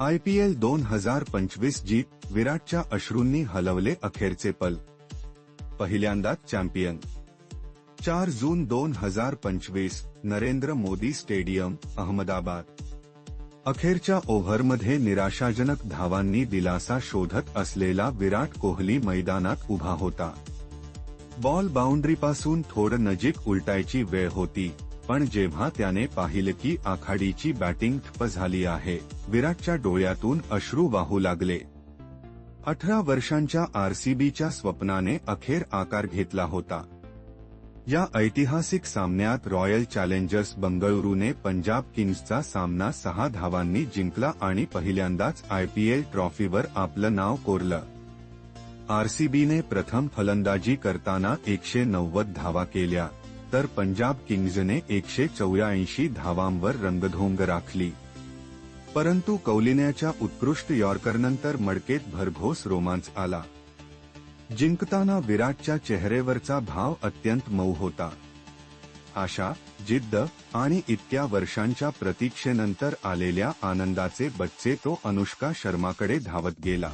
I P L दोन हजार पंचवीस जीत विराटच्या अश्रूंनी हलवले अखेरचे पल. पहिल्यांदाच चॅम्पियन. चार जून दोन हजार पंचवीस नरेंद्र मोदी स्टेडियम अहमदाबाद. अखेरच्या ओव्हरमध्ये निराशाजनक धावांनी दिलासा शोधत असलेला विराट कोहली मैदानात उभा होता. बॉल बाउंड्रीपासून थोडं नजीक उलटायची वेळ होती. पण जेव्हा त्याने पाहिले की आखाडीची बॅटिंग ठप्प झाली आहे विराटच्या डोळ्यातून अश्रू वाहू लागले. अठरा वर्षांच्या आरसीबीच्या स्वप्नाने अखेर आकार घेतला होता. या ऐतिहासिक सामन्यात रॉयल चॅलेंजर्स बंगळुरूने पंजाब किंग्सचा सामना सहा धावांनी जिंकला आणि पहिल्यांदाच आयपीएल ट्रॉफीवर आपलं नाव कोरलं. आरसीबीने प्रथम फलंदाजी करताना एकशे नव्वद धावा केल्या. तर पंजाब किंग्जने एकशे चौऱ्याऐंशी धावांवर रंगधोंग राखली. परंतु कौलिन्याच्या उत्कृष्ट यॉर्करनंतर मडकेत भरघोस रोमांच आला. जिंकताना विराटच्या चेहरेवरचा भाव अत्यंत मऊ होता. आशा जिद्द आणि इतक्या वर्षांच्या प्रतीक्षेनंतर आलेल्या आनंदाचे बच्चे तो अनुष्का शर्माकडे धावत गेला.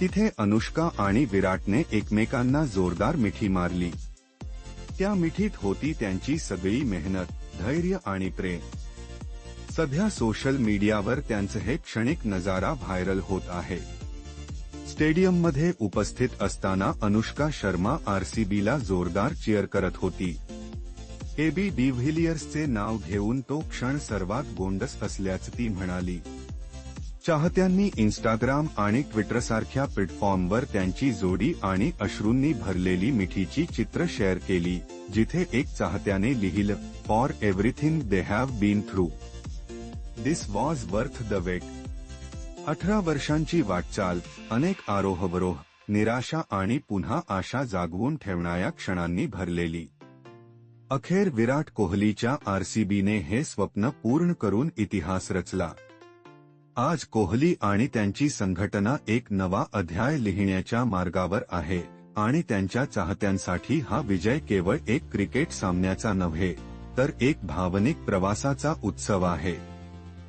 तिथे अनुष्का आणि विराटने एकमेकांना जोरदार मिठी मारली. त्या मिठीत होती त्यांची सगळी मेहनत धैर्य आणि प्रेम. सध्या सोशल मीडियावर त्यांचं हे क्षणिक नजारा व्हायरल होत आहे. स्टेडियममध्ये उपस्थित असताना अनुष्का शर्मा आरसीबीला जोरदार चिअर करत होती. एबी डिव्हिलियर्सचे नाव घेऊन तो क्षण सर्वात गोंडस असल्याचं ती म्हणाली. चाहत्यांनी इन्स्टाग्राम आणि ट्विटरसारख्या प्लॅटफॉर्मवर त्यांची जोडी आणि अश्रूंनी भरलेली मिठीची चित्र शेअर केली जिथे एक चाहत्याने लिहिलं for everything they have been through this was worth the wait अठरा वर्षांची वाटचाल अनेक आरोहवरोह निराशा आणि पुन्हा आशा जागवून ठेवणाऱ्या क्षणांनी भरलेली. अखेर विराट कोहलीच्या आरसीबीने हे स्वप्न पूर्ण करून इतिहास रचला. आज कोहली आणि त्यांची संघटना एक नवा अध्याय लिहिण्याच्या मार्गावर आहे आणि त्यांच्या चाहत्यांसाठी हा विजय केवळ एक क्रिकेट सामन्याचा नव्हे तर एक भावनिक प्रवासाचा उत्सव आहे.